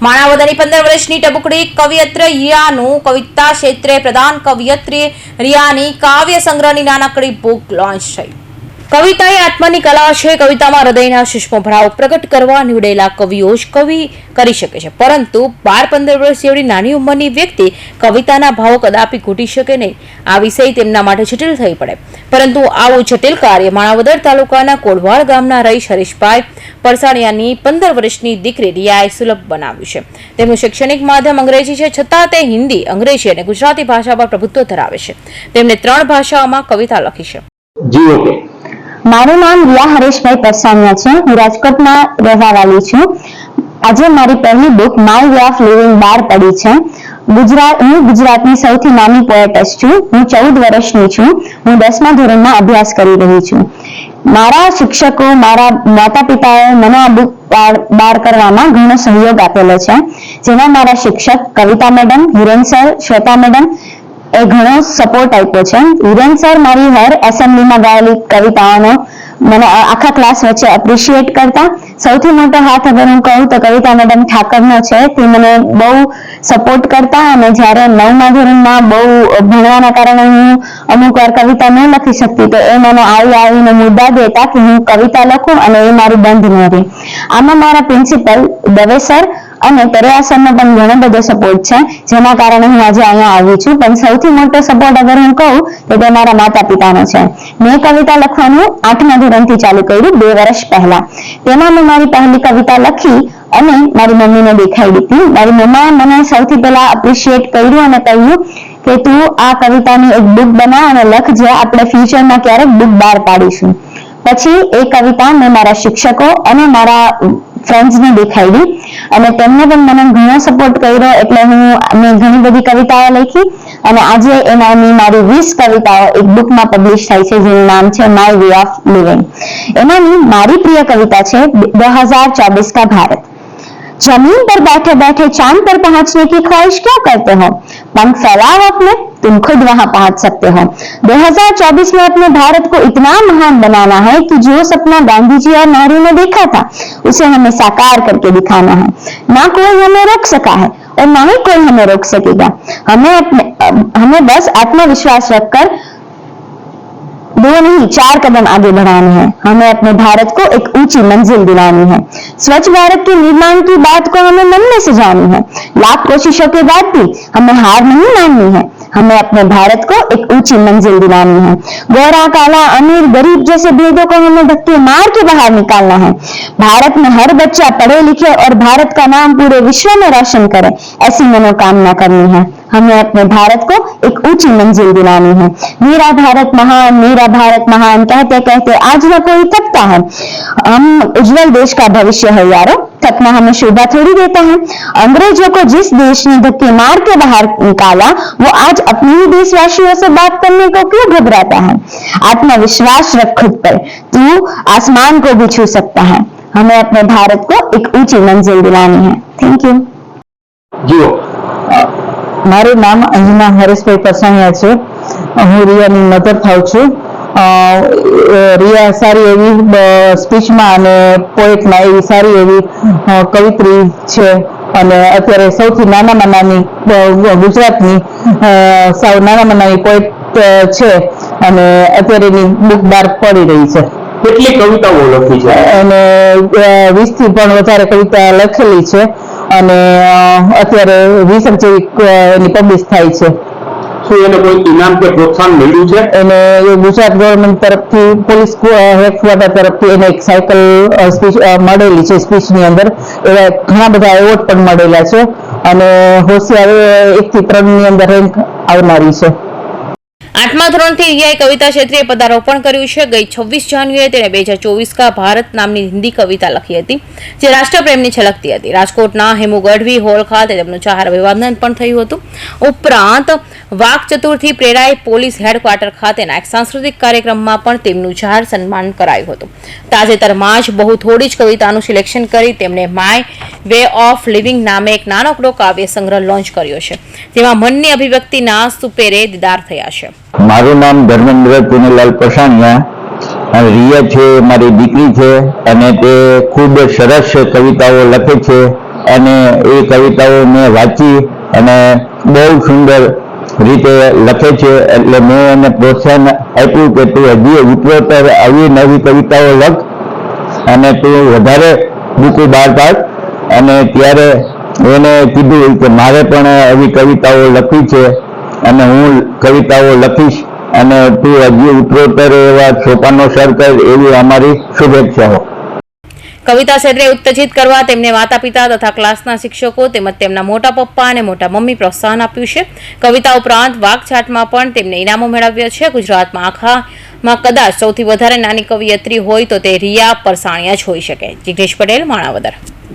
માણાવદરની પંદર વર્ષની ટબુકડી કવિયત્ર રિયાનું કવિતા ક્ષેત્રે પ્રધાન કવિયત્રી રિયાની કાવ્ય સંગ્રહની નાનકડી બુક લોન્ચ થઈ. કવિતા એ આત્માની કલા છે. કવિતામાં હૃદયના સૂક્ષ્મ ભાવ પ્રગટ કરવા નીવડેલા કવિઓ જ કવિ કરી શકે છે. પરંતુ બાર પંદર વર્ષ જેવડી નાની ઉંમરની વ્યક્તિ કવિતાના ભાવો કદાપી ઘૂટી શકે નહીં. આ વિષય તેમના માટે જટિલ થઈ પડે. પરંતુ આવું જટિલ કાર્ય માણાવદર તાલુકાના કોડવાડ ગામના રહીશ હરીશભાઈ પરસાણિયાની પંદર વર્ષની દીકરી રિયાએ સુલભ બનાવ્યું છે. તેમનું શૈક્ષણિક માધ્યમ અંગ્રેજી છે. છતાં તે હિન્દી, અંગ્રેજી અને ગુજરાતી ભાષા પર પ્રભુત્વ ધરાવે છે. તેમણે ત્રણ ભાષાઓમાં કવિતા લખી છે. જી, ઓકે. મારું નામ રિયા હરેશભાઈ પરસાનિયા છે. હું રાજકોટમાં રહેવાવાળી છું. આજે મારી પહેલી book my way of living બહાર પડી છે. ગુજરાત, હું ગુજરાતની સૌથી નાની પોએટસ છું. હું ચૌદ વર્ષની છું. હું દસમા ધોરણમાં અભ્યાસ કરી રહી છું. મારા શિક્ષકો, મારા માતા પિતાએ મને આ બુક બહાર કરવામાં ઘણો સહયોગ આપેલો છે. જેમાં મારા શિક્ષક Kavita madam, Hiren sir, Shweta madam એ ઘણો સપોર્ટ આપ્યો છે. હિરેન સર મારી હર એસેમ્બલીમાં ગાયેલી કવિતાઓનો મને આખા ક્લાસ વચ્ચે એપ્રિશિએટ કરતા. સૌથી મોટો હાથ અગર હું કહું તો કવિતા મેડમ ઠાકરનો છે. તે મને બહુ સપોર્ટ કરતા અને જ્યારે નવમા ધોરણમાં બહુ ભણવાના કારણે હું અમુક વાર કવિતા ન લખી શકતી તો એ મને આવી આવીને મુદ્દા દેતા કે હું કવિતા લખું અને એ મારું બંધ ન રહે. આમાં મારા પ્રિન્સિપલ દવે સર અને તરેયા પણ ઘણો બધો સપોર્ટ છે. જેના કારણે હું આજે અહીંયા આવી છું. પણ સૌથી મોટો સપોર્ટ અગર હું કહું, તો તે મારા માતા પિતાનો છે. મેં કવિતા લખવાનું આઠમા ધોરણથી ચાલુ કર્યું બે વર્ષ પહેલા. તેમાં મેં મારી પહેલી કવિતા લખી અને મારી મમ્મીને દેખાઈ દીધી મારી મમ્માએ મને સૌથી પહેલા એપ્રિશિએટ કર્યું અને કહ્યું કે તું આ કવિતાની એક બુક બનાવ અને લખ, જે આપણે ફ્યુચરમાં ક્યારેક બુક બહાર પાડીશું. પછી એ કવિતા મેં મારા શિક્ષકો અને મારા ફ્રેન્ડ્સને દેખાડી અને તેમને પણ મને ઘણો સપોર્ટ કર્યો એટલે હું મેં ઘણી બધી કવિતાઓ લખી અને આજે એમાંની મારી વીસ કવિતાઓ એક બુકમાં પબ્લિશ થાય છે જેનું નામ છે માય વે ઓફ લિવિંગ એમાંની મારી પ્રિય કવિતા છે दो हजार चौबीस का भारत जमीन पर बैठे बैठे चांद पर पहुंचने की ख्वाहिश क्या करते हो पंख फैलाओ अपने तुम खुद वहाँ पहुँच सकते हो। 2024 में अपने भारत को इतना महान बनाना है कि जो सपना गांधी जी और नेहरू ने देखा था, उसे हमें साकार करके दिखाना है। ना कोई हमें रोक सका है और ना ही कोई हमें रोक सकेगा। हमें अपने, हमें बस आत्मविश्वास रखकर दो नहीं, चार कदम आगे बढ़ाने हैं। हमें अपने भारत को एक ऊँची मंजिल दिलानी है। स्वच्छ भारत के निर्माण की बात को हमें मन में सजानी है। लाख कोशिशों के बाद भी हमें हार नहीं माननी है। हमें अपने भारत को एक ऊँची मंजिल दिलानी है। गोरा काला अमीर, गरीब जैसे भेदों को हमें धक्के मार के बाहर निकालना है। भारत में हर बच्चा पढ़े लिखे और भारत का नाम पूरे विश्व में रोशन करे, ऐसी मनोकामना करनी है। हमें अपने भारत को एक ऊँची मंजिल दिलानी है। मेरा भारत महान, मेरा भारत महान कहते कहते आज न कोई थकता है। हम उज्जवल देश का भविष्य है, यारो। थकना हमें शोभा थोड़ी देता है अंग्रेजों को जिस देश ने धक्के मार के बाहर निकाला वो आज अपने ही देशवासियों से बात करने को क्यों घबराता है आत्मविश्वास रख खुद पर तू आसमान को भी छू सकता है हमें अपने भारत को एक ऊंची मंजिल दिलानी है थैंक यू જી મારું નામ અંજના હરેશભાઈ પરસાણીયા છે હું રિયાની મધર થાઉં છું અ, રિયા સારી એવી સ્પીચમાં અને પોએટમાં એવી સારી એવી કવિત્રી છે. અને અત્યારે સૌથી નાનામાં નાની ગુજરાતની સાવ નાનામાં નાની પોએટ છે. અને અત્યારે એની બુક બહાર પડી રહી છે. કેટલી કવિતાઓ લખી છે? અને વીસથી પણ વધારે કવિતા લખેલી છે. અને અત્યારે વીસ જેવી એની પબ્લિશ થાય છે. શું એને કોઈ કે પ્રોત્સાહન મળ્યું છે? એને ગુજરાત ગવર્મેન્ટ તરફથી, પોલીસ હેડક્વાર્ટર તરફથી એને એક સાયકલ સ્પીચ મળેલી છે સ્પીચની અંદર. એવા ઘણા બધા એવોર્ડ પણ મળેલા છે. અને હોશિયાર એક થી ત્રણની અંદર રેન્ક આવનારી છે. આઠમા ધોરણથી રિયાએ કવિતા ક્ષેત્રે પદારોપણ કર્યું છે. ગઈ છવ્વીસ જાન્યુઆરીએ તેણે બે હજાર ચોવીસ કા ભારત નામની હિન્દી કવિતા લખી હતી, જે રાષ્ટ્રપ્રેમની છલકતી હતી. રાજકોટના હેમુ ગઢવી હોલ ખાતે તેમનું જાહેર અભિવાદન પણ થયું હતું. ઉપરાંત, વાઘ ચતુર્થી પ્રેરાય પોલીસ હેડક્વાર્ટર ખાતેના એક સાંસ્કૃતિક કાર્યક્રમમાં પણ તેમનું જાહેર સન્માન કરાયું હતું. તાજેતરમાં જ બહુ થોડી જ કવિતાનું સિલેક્શન કરી તેમણે માય વે ઓફ લિવિંગ નામે એક નાનકડો કાવ્ય સંગ્રહ લોન્ચ કર્યો છે. જેમાં મનની અભિવ્યક્તિના સુપેરે દીદાર થયા છે. મારું નામ ધર્મેન્દ્ર પુનેલાલ પસાણિયા રિયા છે, મારી દીકરી છે, અને તે ખૂબ સરસ કવિતાઓ લખે છે. અને એ કવિતાઓ મેં વાંચી અને બહુ સુંદર રીતે લખે છે. એટલે મેં એને પ્રોત્સાહન આપ્યું કે તું હજી ઉત્તરોત્તર આવી નવી કવિતાઓ લખ. અને તું વધારે બુકો બહાર પાડ. અને ત્યારે એને કીધું કે મારે પણ આવી કવિતાઓ લખી છે અને હું કવિતાઓ લખીશ અને તું હજી ઉત્તરોત્તર એવા સોપાનો સર કર એવી અમારી શુભેચ્છાઓ. કવિતા ક્ષેત્રે ઉત્તેજિત કરવા તેમને માતા પિતા તથા ક્લાસના શિક્ષકો તેમજ તેમના મોટા પપ્પા અને મોટા મમ્મી પ્રોત્સાહન આપ્યું છે. કવિતા ઉપરાંત વાકછાટમાં પણ તેમને ઇનામો મેળવ્યા છે. ગુજરાતમાં આખામાં કદાચ સૌથી વધારે નાની કવિયત્રી હોય તો તે રિયા પરસાણિયા જ હોઈ શકે. જિગ્નેશ પટેલ, માણાવદર.